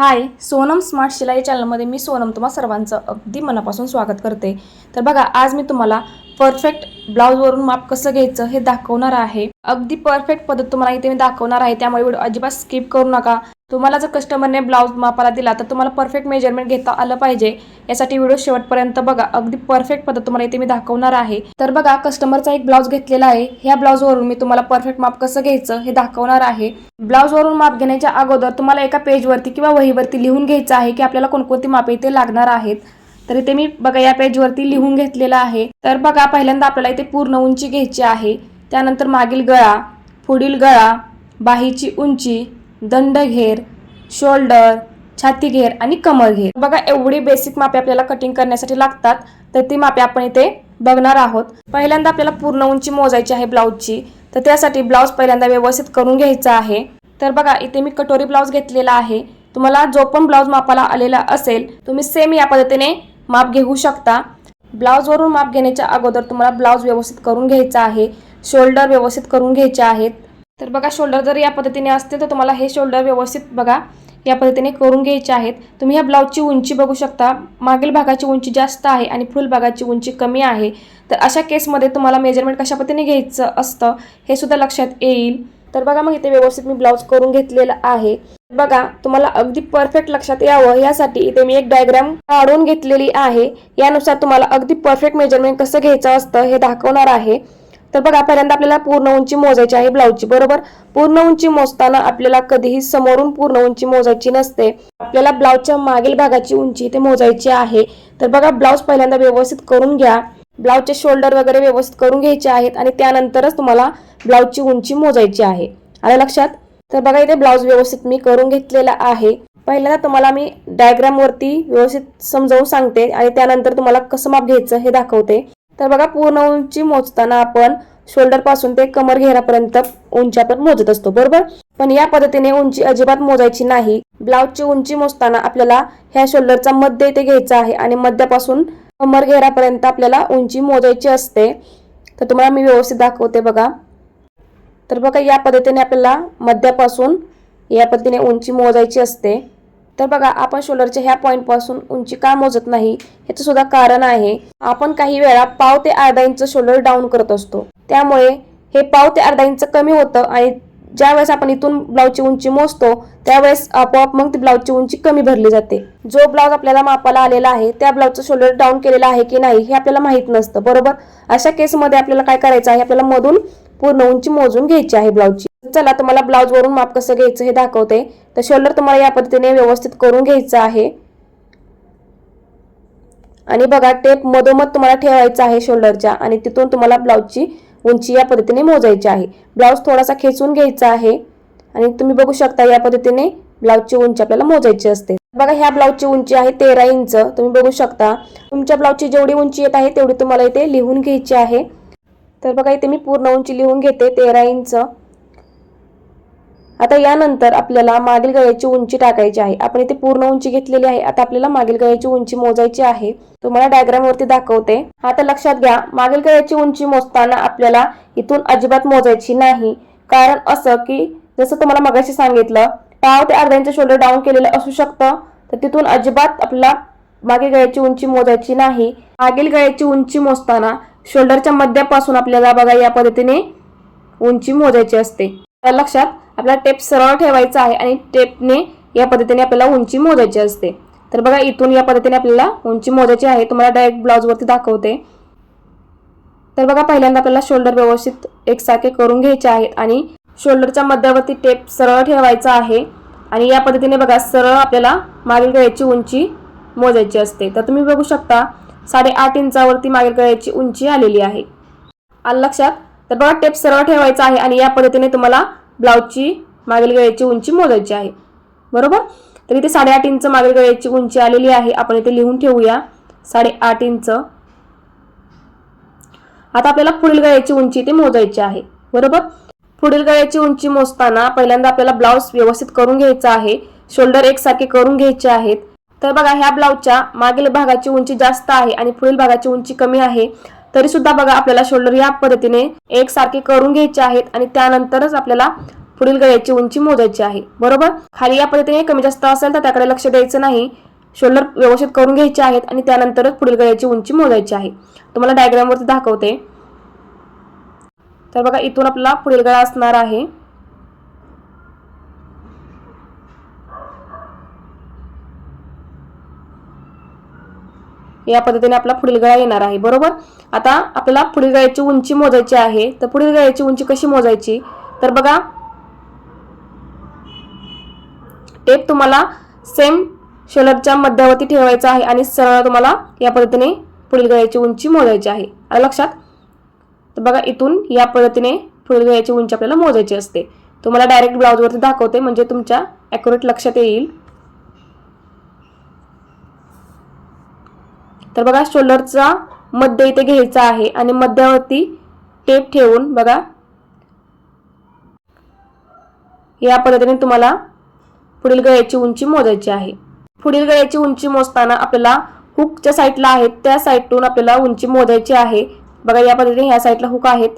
हाय Sonam smart शिलाई चॅनलमध्ये मी सोनम तुम्हा सर्वांचं अगदी मनापासून स्वागत करते. तर बघा आज मी तुम्हाला परफेक्ट ब्लाऊजवरून माप कसं घ्यायचं हे दाखवणार आहे. अगदी परफेक्ट पद्धत तुम्हाला इथे मी दाखवणार आहे. त्यामुळे व्हिडिओ अजिबात स्किप करू नका. तुम्हाला जर कस्टमरने ब्लाऊज मापाला दिला तर तुम्हाला परफेक्ट मेजरमेंट घेता आलं पाहिजे. यासाठी व्हिडिओ शेवटपर्यंत बघा. अगदी परफेक्ट पद्धत तुम्हाला इथे मी दाखवणार आहे. तर बघा कस्टमरचा एक ब्लाऊज घेतलेला आहे. ह्या ब्लाऊजवरून मी तुम्हाला परफेक्ट माप कसं घ्यायचं हे दाखवणार आहे. ब्लाऊजवरून माप घेण्याच्या अगोदर तुम्हाला एका पेजवरती किंवा वहीवरती लिहून घ्यायचं आहे की आपल्याला कोणकोणती मापे इथे लागणार आहेत. तर इथे मी बघा या पेजवरती लिहून घेतलेलं आहे. तर बघा पहिल्यांदा आपल्याला इथे पूर्ण उंची घ्यायची आहे. त्यानंतर मागील गळा पुढील गळा बाहीची उंची दंडघेर शोल्डर छाती घेर आणि कमर घेर. बघा एवढी बेसिक मापे आपल्याला कटिंग करण्यासाठी लागतात तर ती मापे आपण इथे बघणार आहोत. पहिल्यांदा आपल्याला पूर्ण उंची मोजायची आहे ब्लाऊजची तर त्यासाठी ब्लाऊज पहिल्यांदा व्यवस्थित करून घ्यायचा आहे. तर बघा इथे मी कटोरी ब्लाऊज घेतलेला आहे. तुम्हाला जो पण ब्लाऊज मापाला आलेला असेल तुम्ही सेम या पद्धतीने माप घेऊ शकता. ब्लाऊजवरून माप घेण्याच्या अगोदर तुम्हाला ब्लाऊज व्यवस्थित करून घ्यायचा आहे. शोल्डर व्यवस्थित करून घ्यायचे आहेत. तर बघा शोल्डर जर या पद्धतीने असते तर तुम्हाला हे शोल्डर व्यवस्थित बघा या पद्धतीने करून घ्यायचे आहेत. तुम्ही ह्या ब्लाऊजची उंची बघू शकता. मागील भागाची उंची जास्त आहे आणि फुल भागाची उंची कमी आहे. तर अशा केसमध्ये तुम्हाला मेजरमेंट कशा पद्धतीने घ्यायचं असतं हे सुद्धा लक्षात येईल. तर बघा मग इथे व्यवस्थित मी ब्लाऊज करून घेतलेला आहे. बघा तुम्हाला अगदी परफेक्ट लक्षात यावं. यासाठी इथे मी एक डायग्राम काढून घेतलेली आहे. यानुसार तुम्हाला अगदी परफेक्ट मेजरमेंट कसं घ्यायचं असतं हे दाखवणार आहे. तर बघा पहिल्यांदा आपल्याला पूर्ण उंची मोजायची आहे ब्लाऊजची बरोबर? पूर्ण उंची मोजताना आपल्याला कधीही समोरून पूर्ण उंची मोजायची नसते. आपल्याला ब्लाऊजच्या मागील भागाची उंची इथे मोजायची आहे. तर बघा ब्लाऊज पहिल्यांदा व्यवस्थित करून घ्या. ब्लाऊजचे शोल्डर वगैरे व्यवस्थित करून घ्यायचे आहेत आणि त्यानंतरच तुम्हाला ब्लाऊजची उंची मोजायची आहे. आलं लक्षात? तर बघा इथे ब्लाऊज व्यवस्थित मी करून घेतलेला आहे. पहिल्यांदा तुम्हाला मी डायग्रामवरती व्यवस्थित समजावून सांगते आणि त्यानंतर तुम्हाला कसं माप घ्यायचं हे दाखवते. तर बघा पूर्ण उंची मोजताना आपण शोल्डरपासून ते कमर घेरापर्यंत उंची आपण मोजत असतो बरोबर? पण या पद्धतीने उंची अजिबात मोजायची नाही. ब्लाऊजची उंची मोजताना आपल्याला ह्या शोल्डरचा मध्य इथे घ्यायचा आहे आणि मध्यापासून कमर घेरापर्यंत आपल्याला उंची मोजायची असते. तर तुम्हाला मी व्यवस्थित दाखवते बघा. तर बघा या पद्धतीने आपल्याला मध्यापासून या पद्धतीने उंची मोजायची असते. तर बघा आपण शोल्डरच्या ह्या पॉईंटपासून उंची का मोजत नाही ह्याचं सुद्धा कारण आहे. आपण काही वेळा पाव ते अर्धा इंच शोल्डर डाऊन करत असतो. त्यामुळे हे पाव ते अर्धा इंच कमी होतं आणि ज्यावेळेस आपण इथून ब्लाऊजची उंची मोजतो त्यावेळेस आपोआप मग ती ब्लाऊजची उंची कमी भरली जाते. जो ब्लाऊज आपल्याला मापाला आलेला आहे त्या ब्लाऊजचं शोल्डर डाऊन केलेलं आहे की नाही हे आपल्याला माहीत नसतं बरोबर? अशा केसमध्ये आपल्याला काय करायचं आहे? आपल्याला मधून पूर्ण उंची मोजून घ्यायची आहे ब्लाऊजची. चला तुम्हाला ब्लाऊज वरून माप कसं घ्यायचं हे दाखवते. तर शोल्डर तुम्हाला या पद्धतीने व्यवस्थित करून घ्यायचं आहे. आणि बघा टेप मधोमध तुम्हाला ठेवायचं आहे शोल्डरच्या आणि तिथून तुम्हाला ब्लाऊजची उंची या पद्धतीने मोजायची आहे. ब्लाऊज थोडासा खेचून घ्यायचा आहे. आणि तुम्ही बघू शकता या पद्धतीने ब्लाऊजची उंची आपल्याला मोजायची असते. बघा ह्या ब्लाऊजची उंची आहे तेरा इंच. तुम्ही बघू शकता. तुमच्या ब्लाऊजची जेवढी उंची येत आहे तेवढी तुम्हाला इथे लिहून घ्यायची आहे. तर बघा इथे मी पूर्ण उंची लिहून घेते तेरा इंच. आता यानंतर आपल्याला मागील गळ्याची उंची टाकायची आहे. आपण इथे पूर्ण उंची घेतलेली आहे. आता आपल्याला मागील गळ्याची उंची मोजायची आहे. तुम्हाला डायग्राम वरती दाखवते. आता लक्षात घ्या मागील गळ्याची उंची मोजताना आपल्याला इथून अजिबात मोजायची नाही. कारण असं की जसं तुम्हाला मगाशी सांगितलं पाव ते अर्ध्यांचं शोल्डर डाऊन केलेलं असू शकतं तर तिथून अजिबात आपल्याला मागील गळ्याची उंची मोजायची नाही. मागील गळ्याची उंची मोजताना शोल्डरच्या मध्यापासून आपल्याला बघा या पद्धतीने उंची मोजायची असते. तर लक्षात आपल्याला टेप सरळ ठेवायचा आहे आणि टेपने या पद्धतीने आपल्याला उंची मोजायची असते. तर बघा इथून या पद्धतीने आपल्याला उंची मोजायची आहे. तुम्हाला डायरेक्ट ब्लाऊजवरती दाखवते. तर बघा पहिल्यांदा आपल्याला शोल्डर व्यवस्थित एकसारखे करून घ्यायचे आहेत आणि शोल्डरच्या मध्यावरती टेप सरळ ठेवायचा आहे आणि या पद्धतीने बघा सरळ आपल्याला मागील गळ्याची उंची मोजायची असते. तर तुम्ही बघू शकता साडेआठ इंचावरती मागील गळ्याची उंची आलेली आहे. आलं लक्षात? तर बघा टेप सरळ ठेवायचा आहे आणि या पद्धतीने तुम्हाला ब्लाऊजची मागील गळ्याची उंची मोजायची आहे. बरोबर? तर इथे साडेआठ इंच मागील गळ्याची उंची आलेली आहे. आपण इथे लिहून ठेवूया. साडेआठ इंच. आता आपल्याला पुढील गळ्याची उंची इथे मोजायची आहे. बरोबर? पुढील गळ्याची उंची मोजताना पहिल्यांदा आपल्याला ब्लाऊज व्यवस्थित करून घ्यायचा आहे. शोल्डर एकसारखे करून घ्यायचे आहेत. तर बघा ह्या ब्लाऊजच्या मागील भागाची उंची जास्त आहे आणि पुढील भागाची उंची कमी आहे. तरी सुद्धा बघा आपल्याला शोल्डर या पद्धतीने एकसारखे करून घ्यायचे आहेत आणि त्यानंतरच आपल्याला पुढील गळ्याची उंची मोजायची आहे. बरोबर? खाली या पद्धतीने कमी जास्त असेल तर त्याकडे लक्ष द्यायचं नाही. शोल्डर व्यवस्थित करून घ्यायचे आहेत आणि त्यानंतरच पुढील गळ्याची उंची मोजायची आहे. तुम्हाला डायग्रामवरती दाखवते. तर बघा इथून आपला पुढील गळा असणार आहे. या पद्धतीने आपला पुढील गळा येणार आहे बरोबर? आता आपल्याला पुढील गळ्याची उंची मोजायची आहे. तर पुढील गळ्याची उंची कशी मोजायची? तर बघा टेप तुम्हाला सेम शोल्डरच्या मध्यावरती ठेवायचा आहे आणि सरळ तुम्हाला या पद्धतीने पुढील गळ्याची उंची मोजायची आहे. आलं लक्षात? तर बघा इथून या पद्धतीने पुढील गळ्याची उंची आपल्याला मोजायची असते. तुम्हाला डायरेक्ट ब्लाऊजवरती दाखवते म्हणजे तुमच्या ॲक्युरेट लक्षात येईल. तर बघा शोल्डरचा मध्य इथे घ्यायचा आहे आणि मध्यावरती टेप ठेवून बघा. या पद्धतीने तुम्हाला पुढील गळ्याची उंची मोजायची आहे. पुढील गळ्याची उंची मोजताना आपल्याला हुकच्या साईडला आहेत त्या साईडतून आपल्याला उंची मोजायची आहे. बघा या पद्धतीने ह्या साईडला हुक आहेत.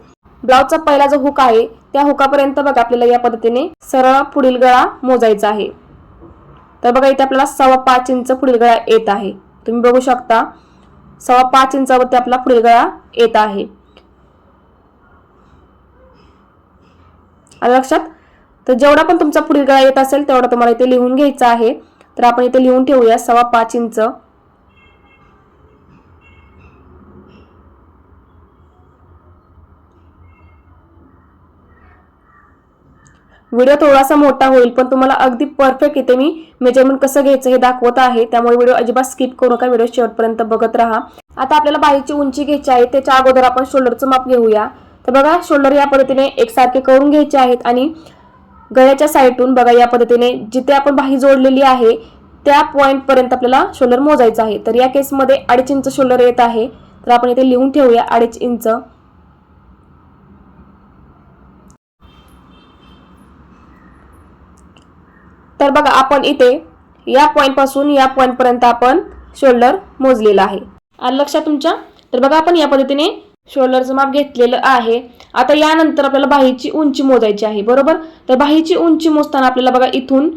ब्लाउजचा पहिला जो हुक आहे त्या हुकापर्यंत बघा आपल्याला या पद्धतीने सरळ पुढील गळा मोजायचा आहे. तर बघा इथे आपल्याला सव्वा पाच इंच पुढील गळा येत आहे. तुम्ही बघू शकता. सव्वा पाच इंचावरती आपला पुढील गळा येत आहे. आलं लक्षात? तर जेवढा पण तुमचा पुढील गळा येत असेल तेवढा तुम्हाला इथे लिहून घ्यायचा आहे. तर आपण इथे लिहून ठेवूया सव्वा पाच इंच. व्हिडिओ थोडासा मोठा होईल पण तुम्हाला अगदी परफेक्ट इथे मी मेजरमेंट कसं घ्यायचं हे दाखवत आहे. त्यामुळे व्हिडिओ अजिबात स्किप करू नका व्हिडिओ शेवटपर्यंत बघत राहा. आता आपल्याला बाईची उंची घ्यायची आहे त्याच्या अगोदर आपण शोल्डरचं माप घेऊया. तर बघा शोल्डर या पद्धतीने एकसारखे करून घ्यायचे आहेत आणि गळ्याच्या साईडून बघा या पद्धतीने जिथे आपण बाही जोडलेली आहे त्या पॉईंटपर्यंत आपल्याला शोल्डर मोजायचं आहे. तर या केसमध्ये अडीच इंच शोल्डर येत आहे. तर आपण इथे लिहून ठेवूया अडीच इंच. तर बघा आपण इथे या पॉइंटपासून या पॉइंट पर्यंत आपण शोल्डर मोजलेला आहे. आलं लक्षात तुमच्या? तर बघा आपण या पद्धतीने शोल्डरचं माप घेतलेलं आहे. आता यानंतर आपल्याला बाहीची उंची मोजायची आहे बरोबर? तर बाहीची उंची मोजताना आपल्याला बघा इथून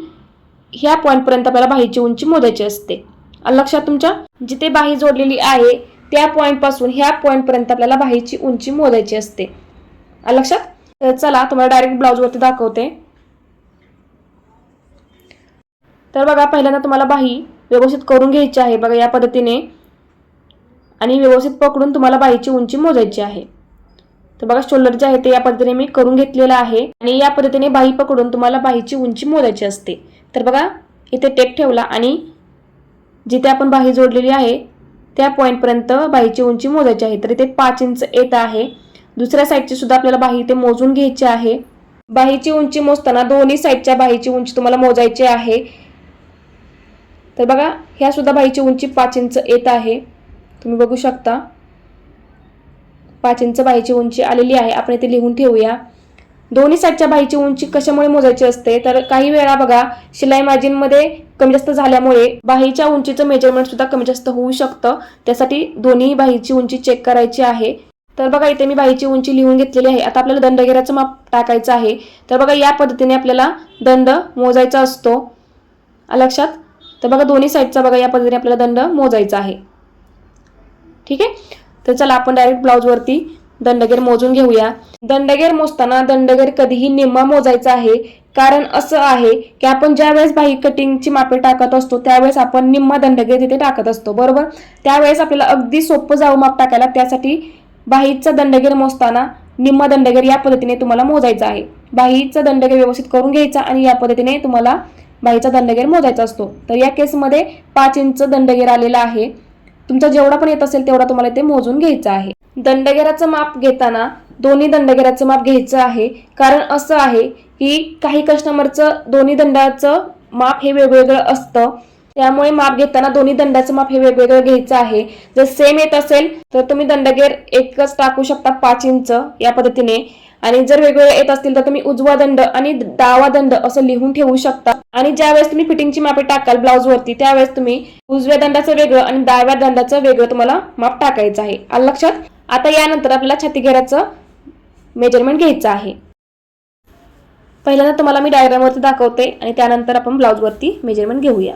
ह्या पॉईंटपर्यंत आपल्याला बाहीची उंची मोजायची असते. लक्षात तुमच्या? जिथे बाही जोडलेली आहे त्या पॉईंटपासून ह्या पॉईंटपर्यंत आपल्याला बाहीची उंची मोजायची असते. लक्षात? तर चला तुम्हाला डायरेक्ट ब्लाऊजवरती दाखवते. तर बघा पहिल्यांदा तुम्हाला बाही व्यवस्थित करून घ्यायची आहे. बघा या पद्धतीने आणि व्यवस्थित पकडून तुम्हाला बाहीची उंची मोजायची आहे. तर बघा शोल्डर जे आहे ते या पद्धतीने मी करून घेतलेलं आहे. आणि या पद्धतीने बाही पकडून तुम्हाला बाहीची उंची मोजायची असते. तर बघा इथे टेप ठेवला आणि जिथे आपण बाही जोडलेली आहे त्या पॉईंटपर्यंत बाहीची उंची मोजायची आहे. तर इथे पाच इंच येत आहे. दुसऱ्या साईडची सुद्धा आपल्याला बाही इथे मोजून घ्यायची आहे. बाहीची उंची मोजताना दोन्ही साईडच्या बाहीची उंची तुम्हाला मोजायची आहे. तर बघा ह्या सुद्धा बाईची उंची पाच इंच येत आहे. तुम्ही बघू शकता. पाच इंच बाईची उंची आलेली आहे. आपण इथे लिहून ठेवूया. दोन्ही साईडच्या बाईची उंची कशामुळे मोजायची असते? तर काही वेळा बघा शिलाई मार्जिनमध्ये कमी जास्त झाल्यामुळे बाहीच्या उंचीचं मेजरमेंट सुद्धा कमी जास्त होऊ शकतं. त्यासाठी दोन्ही बाहीची उंची चेक करायची आहे. तर बघा इथे मी बाहीची उंची लिहून घेतलेली आहे. आता आपल्याला दंडगेराचं माप टाकायचं आहे. तर बघा या पद्धतीने आपल्याला दंड मोजायचा असतो. लक्षात? तर बघा दोन्ही साईडचा बघा या पद्धतीने आपल्याला दंड मोजायचा आहे. ठीक आहे? तर चला आपण डायरेक्ट ब्लाऊजवरती दंडगेर मोजून घेऊया. दंडगेर मोजताना दंडगेर कधीही निम्मा मोजायचा आहे. कारण असं आहे की आपण ज्या वेळेस बाही कटिंगची मापे टाकत असतो त्यावेळेस आपण निम्मा दंडगेर तिथे टाकत असतो. बरोबर? त्यावेळेस आपल्याला अगदी सोपं जाऊ माप टाकायला त्यासाठी बाहीचा दंडगेर मोजताना निम्मा दंडगेर या पद्धतीने तुम्हाला मोजायचा आहे. बाहीचा दंडगेर व्यवस्थित करून घ्यायचा आणि या पद्धतीने तुम्हाला बाईचा दंडगेर मोजायचा असतो. तर या केसमध्ये पाच इंच दंडगेर आलेला आहे. तुमचा जेवढा पण येत असेल तेवढा तुम्हाला ते मोजून घ्यायचा आहे. दंडगेराचं माप घेताना दोन्ही दंडगेराचं माप घ्यायचं आहे. कारण असं आहे की काही कस्टमरचं दोन्ही दंडाचं माप हे वेगवेगळं असतं. त्यामुळे माप घेताना दोन्ही दंडाचं माप हे वेगवेगळं घ्यायचं आहे. जर सेम येत असेल तर तुम्ही दंडगेर एकच टाकू शकता पाच इंच या पद्धतीने. आणि जर वेगवेगळे येत असतील तर तुम्ही उजवा दंड आणि डावा दंड असं लिहून ठेवू शकता. आणि ज्यावेळेस तुम्ही फिटिंगची मापे टाकाल ब्लाऊजवरती त्यावेळेस तुम्ही उजव्या दंडाचं वेगळं आणि डाव्या दंडाचं वेगळं तुम्हाला माप टाकायचं आहे. आलं लक्षात? आता यानंतर आपल्याला छाती घेराचं मेजरमेंट घ्यायचं आहे. पहिल्यांदा तुम्हाला मी डायग्रामवरती दाखवते आणि त्यानंतर आपण ब्लाऊजवरती मेजरमेंट घेऊया.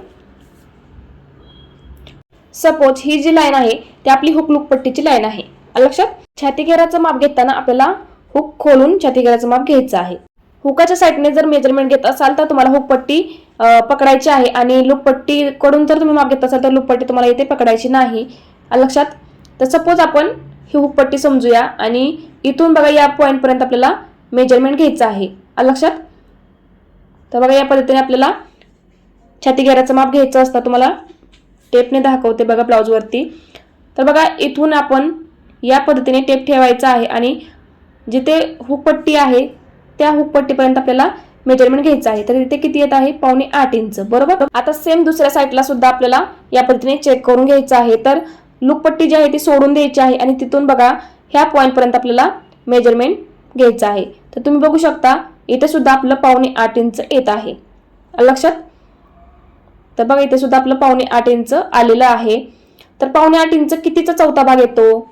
सपोज ही जी लाईन आहे ती आपली हुकलुक पट्टीची लाईन आहे लक्षात? छाती घेराचं माप घेताना आपल्याला हुक खोलून छाती घेराचं माप घ्यायचं आहे. हुकाच्या साईडने जर मेजरमेंट घेत असाल तर तुम्हाला हुक पट्टी पकडायची आहे आणि लूप पट्टी कडून जर तुम्ही माप घेत असाल तर लूप पट्टी तुम्हाला इथे पकडायची नाही. लक्षात? तर सपोज आपण ही हुक पट्टी समजूया आणि इथून बघा या पॉईंटपर्यंत आपल्याला मेजरमेंट घ्यायचं आहे. लक्षात? तर बघा या पद्धतीने आपल्याला छाती घेराचं माप घ्यायचं असतं. तुम्हाला टेपने दाखवते बघा ब्लाऊजवरती तर बघा इथून आपण या पद्धतीने टेप ठेवायचा आहे आणि जिथे हुकपट्टी आहे त्या हुकपट्टीपर्यंत आपल्याला मेजरमेंट घ्यायचं आहे. तर तिथे किती येत आहे? पावणे आठ इंच. बरोबर? आता सेम दुसऱ्या साईडला सुद्धा आपल्याला या पद्धतीने चेक करून घ्यायचं आहे. तर लुकपट्टी जी आहे ती सोडून द्यायची आहे आणि तिथून बघा ह्या पॉईंटपर्यंत आपल्याला मेजरमेंट घ्यायचं आहे. तर तुम्ही बघू शकता इथे सुद्धा आपलं पावणे आठ इंच येत आहे. लक्षात? तर बघा इथे सुद्धा आपलं पावणे आठ इंच आलेलं आहे. तर पावणे आठ इंच कितीचा चौथा भाग येतो?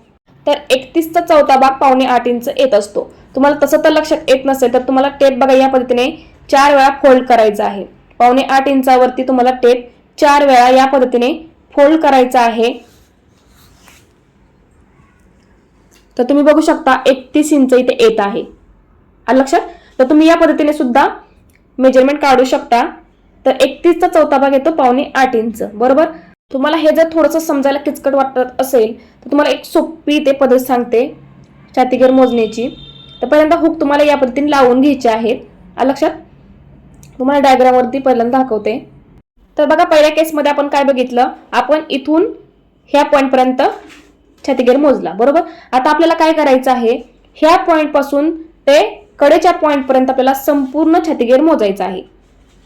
तर एकतीसचा चौथा भाग पावणे आठ इंच येत असतो. तुम्हाला तसं तर लक्षात येत नसेल तर तुम्हाला टेप बघा या पद्धतीने चार वेळा फोल्ड करायचा आहे. पावणे आठ इंचावरती तुम्हाला टेप चार वेळा या पद्धतीने फोल्ड करायचा आहे. तर तुम्ही बघू शकता एकतीस इंच इथे येत आहे. आलं लक्षात? तर तुम्ही या पद्धतीने सुद्धा मेजरमेंट काढू शकता. तर एकतीसचा चौथा भाग येतो पावणे आठ इंच. बरोबर? तुम्हाला हे जर थोडंसं समजायला किचकट वाटत असेल तर तुम्हाला एक सोपी ते पद्धत सांगते छातीगर मोजण्याची. तर पहिल्यांदा हुक तुम्हाला या पद्धतीने लावून घ्यायचे आहेत. लक्षात? तुम्हाला डायग्रामवरती पहिल्यांदा दाखवते. तर बघा पहिल्या केसमध्ये आपण काय बघितलं? आपण इथून ह्या पॉईंटपर्यंत छातीगेर मोजला. बरोबर? आता आपल्याला काय करायचं आहे? ह्या पॉईंटपासून ते कडेच्या पॉईंटपर्यंत आपल्याला संपूर्ण छातीगेर मोजायचं आहे.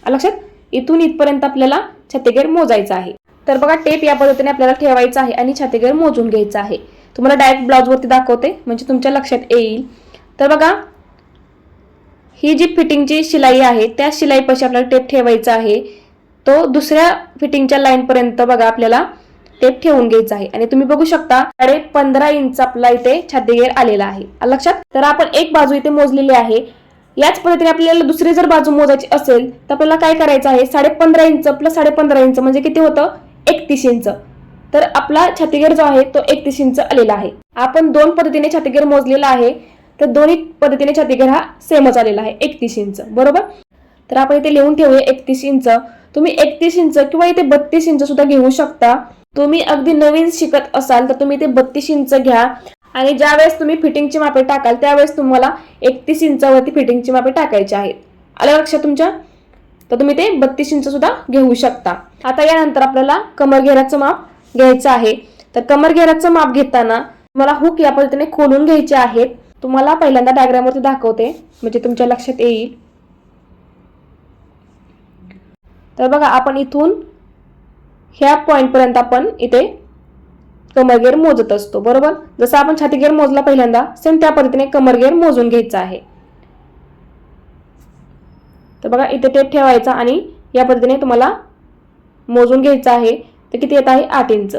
लक्षात? इथून इथपर्यंत आपल्याला छातीगेर मोजायचं आहे. तर बघा टेप या पद्धतीने आपल्याला ठेवायचा आहे आणि छातीगेर मोजून घ्यायचा आहे. तुम्हाला डायरेक्ट ब्लाऊजवरती दाखवते म्हणजे तुमच्या लक्षात येईल. तर बघा ही जी फिटिंगची शिलाई आहे त्या शिलाईपाशी आपल्याला टेप ठेवायचा आहे. तो दुसऱ्या फिटिंगच्या लाईन पर्यंत बघा आपल्याला टेप ठेवून घ्यायचा आहे. आणि तुम्ही बघू शकता साडे पंधरा इंच आपला इथे छातीगेर आलेला आहे. लक्षात? तर आपण एक बाजू इथे मोजलेली आहे. याच पद्धतीने आपल्याला दुसरी जर बाजू मोजायची असेल तर आपल्याला काय करायचं आहे? साडे पंधरा इंच प्लस साडे पंधरा इंच म्हणजे किती होतं? एकतीस इंच. तर आपला छातीगेर जो आहे तो एकतीस इंच आलेला आहे. आपण दोन पद्धतीने छातीगेर मोजलेला आहे. तर दोन्ही पद्धतीने छातीगेर हा सेमच आलेला आहे. एकतीस इंच. बरोबर? तर आपण इथे लिहून ठेवूया एकतीस इंच. तुम्ही एकतीस इंच किंवा इथे बत्तीस इंच सुद्धा घेऊ शकता. तुम्ही अगदी नवीन शिकत असाल तर तुम्ही इथे बत्तीस इंच घ्या. आणि ज्या वेळेस तुम्ही फिटिंगची मापे टाकाल त्यावेळेस तुम्हाला एकतीस इंचावरती फिटिंगची मापे टाकायची आहेत. आलं लक्षात तुमच्या? तर तुम्ही ते बत्तीस इंच सुद्धा घेऊ शकता. आता यानंतर आपल्याला कमर घेराचं माप घ्यायचं आहे. तर कमर घेराचं माप घेताना तुम्हाला हुक या पद्धतीने खोलून घ्यायचे आहेत. तुम्हाला पहिल्यांदा डायग्रामवरती दाखवते. म्हणजे तुमच्या लक्षात येईल. तर बघा आपण इथून ह्या पॉईंटपर्यंत आपण इथे कमरगेर मोजत असतो. बरोबर? जसं आपण छातीगेर मोजला पहिल्यांदा सेम त्या पद्धतीने कमरगेर मोजून घ्यायचा आहे. तर बघा इथे टेप ठेवायचा आणि या पद्धतीने तुम्हाला मोजून घ्यायचं आहे. तर किती येत आहे? आठ इंच.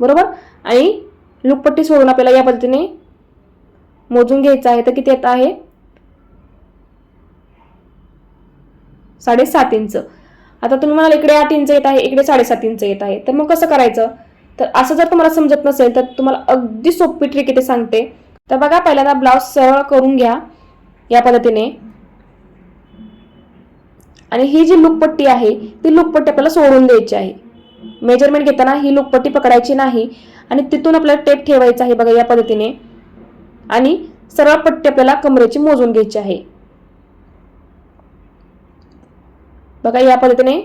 बरोबर? आणि लुकपट्टी सोडून आपल्याला या पद्धतीने मोजून घ्यायचं आहे. तर किती येत आहे? साडेसात इंच. आता तुम्ही म्हणाल इकडे आठ इंच येत आहे इकडे साडेसात इंच येत आहे. तर मग कसं करायचं? तर असं जर तुम्हाला समजत नसेल तर तुम्हाला अगदी सोपी ट्रिक इथे सांगते. तर बघा पहिल्यांदा ब्लाऊज सरळ करून घ्या या पद्धतीने. आणि ही जी लुकपट्टी आहे ती लुकपट्टी आपल्याला सोडून द्यायची आहे. मेजरमेंट घेताना ही लुकपट्टी पकडायची नाही आणि तिथून आपल्याला टेप ठेवायचा आहे बघा या पद्धतीने. आणि सरळ पट्टी आपल्याला कमरेची मोजून घ्यायची आहे. बघा या पद्धतीने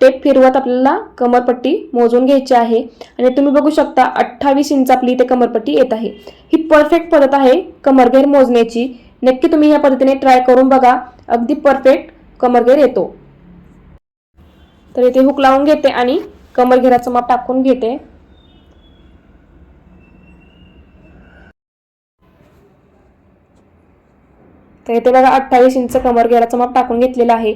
टेप फिरवत आपल्याला कमरपट्टी मोजून घ्यायची आहे. आणि तुम्ही बघू शकता अठ्ठावीस इंच आपली इथे कमरपट्टी येत आहे. ही परफेक्ट पद्धत आहे कमरघेर मोजण्याची. नक्की तुम्ही या पद्धतीने ट्राय करून बघा. अगदी परफेक्ट कमरघेर येतो. तर इथे हुक लावून घेते आणि कमरघेराचं माप टाकून घेते. तर इथे बघा अठ्ठावीस इंच कमरघेराचं माप टाकून घेतलेलं आहे.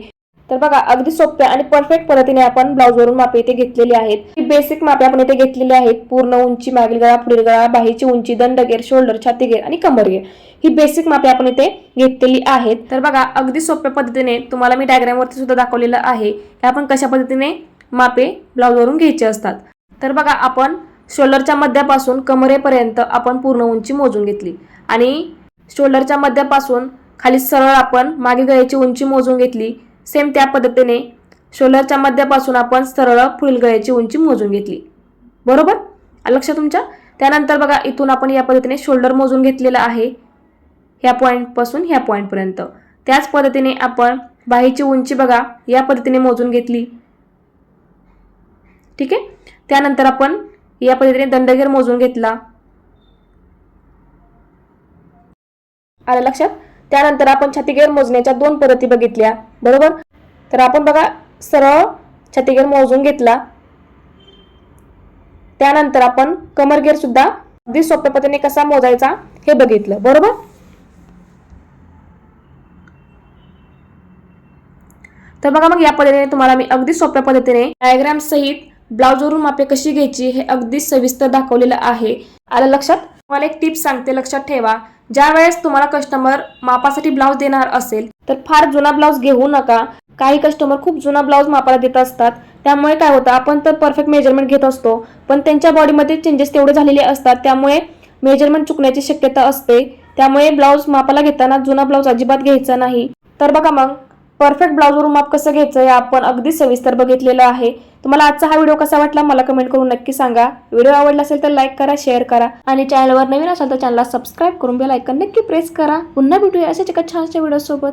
तर बघा अगदी सोप्या आणि परफेक्ट पद्धतीने आपण ब्लाऊजवरून मापे इथे घेतलेली आहेत. ही बेसिक मापे आपण इथे घेतलेली आहेत. पूर्ण उंची मागील गळा पुढील गळा बाहीची उंची दंडगेर शोल्डर छातीगेर आणि कमरगेर ही बेसिक मापे आपण इथे घेतलेली आहेत. तर बघा अगदी सोप्या पद्धतीने तुम्हाला मी डायग्रामवरती सुद्धा दाखवलेलं आहे. की आपण कशा पद्धतीने मापे ब्लाऊजवरून घ्यायचे असतात? तर बघा आपण शोल्डरच्या मध्यापासून कमरेपर्यंत आपण पूर्ण उंची मोजून घेतली. आणि शोल्डरच्या मध्यापासून खाली सरळ आपण मागे गळ्याची उंची मोजून घेतली. सेम त्या पद्धतीने शोल्डरच्या मध्यापासून आपण सरळ पुढील गळ्याची उंची मोजून घेतली. बरोबर? लक्ष तुमच्या? त्यानंतर बघा इथून आपण या पद्धतीने शोल्डर मोजून घेतलेलं आहे. ह्या पॉईंटपासून ह्या पॉईंटपर्यंत त्याच पद्धतीने आपण बाहीची उंची बघा या पद्धतीने मोजून घेतली. ठीक आहे? त्यानंतर आपण या पद्धतीने दंडगेर मोजून घेतला. आलं लक्षात? त्यानंतर आपण छातीगेर मोजण्याच्या दोन पद्धती बघितल्या. बरोबर? तर आपण बघा सरळ छातीगेर मोजून घेतला. त्यानंतर आपण कमरगेर सुद्धा अगदी सोप्या पद्धतीने कसा मोजायचा हे बघितलं. बरोबर? तर बघा मग या पद्धतीने तुम्हाला मी अगदी सोप्या पद्धतीने डायग्राम सहित ब्लाऊजवरून मापे कशी घ्यायची हे अगदी सविस्तर दाखवलेलं आहे. आलं लक्षात तुम्हाला एक टिप्स सांगते लक्षात ठेवा. ज्या वेळेस तुम्हाला कस्टमर मापासाठी ब्लाऊज देणार असेल तर फार जुना ब्लाऊज घेऊ नका. काही कस्टमर खूप जुना ब्लाऊज मापाला देत असतात. त्यामुळे काय होतं आपण तर परफेक्ट मेजरमेंट घेत असतो पण त्यांच्या बॉडीमध्ये चेंजेस तेवढे झालेले असतात. त्यामुळे मेजरमेंट चुकण्याची शक्यता असते. त्यामुळे ब्लाऊज मापाला घेताना जुना ब्लाऊज अजिबात घ्यायचा नाही. तर बघा मग परफेक्ट ब्लाउजवर माप कसं घ्यायचं हे आपण अगदी सविस्तर बघितलेलं आहे. तुम्हाला आजचा हा व्हिडिओ कसा वाटला मला कमेंट करून नक्की सांगा. व्हिडिओ आवडला असेल तर लाईक करा शेअर करा आणि चॅनलवर नवीन असाल तर चॅनलला सबस्क्राईब करून बेल आयकन नक्की प्रेस करा. पुन्हा भेटूया अशाच एका छानशा व्हिडिओ सोबत.